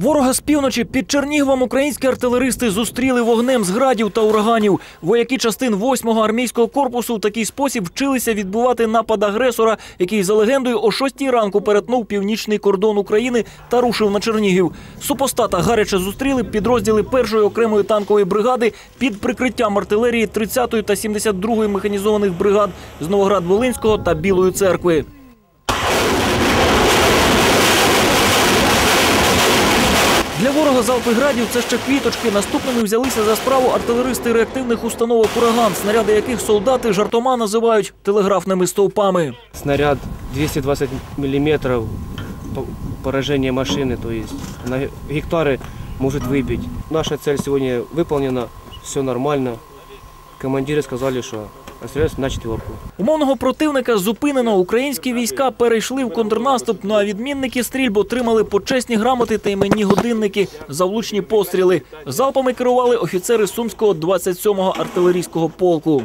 Ворога з півночі під Черніговом українські артилеристи зустріли вогнем з градів та ураганів. Вояки частин 8-го армійського корпусу в такий спосіб вчилися відбувати напад агресора, який за легендою о 6 ранку перетнув північний кордон України та рушив на Чернігів. Супостата гаряче зустріли підрозділи першої окремої танкової бригади під прикриттям артилерії 30-ї та 72-ї механізованих бригад з Новоград-Волинського та Білої церкви. Для ворога залпи градів це ще квіточки. Наступними взялися за справу артилеристи реактивних установок ураган, снаряди яких солдати жартома називають телеграфними стовпами. снаряд 220 миллиметров по- поражение машины, то есть на гектары может выбить. Наша цель сегодня выполнена, все нормально. Командиры сказали, что на четверку. Умовного противника зупинено. Українські війська перейшли в контрнаступ. Ну а відмінники стрільб отримали почесні грамоти та іменні годинники за влучні постріли. Залпами керували офіцери Сумського 27-го артилерійського полку.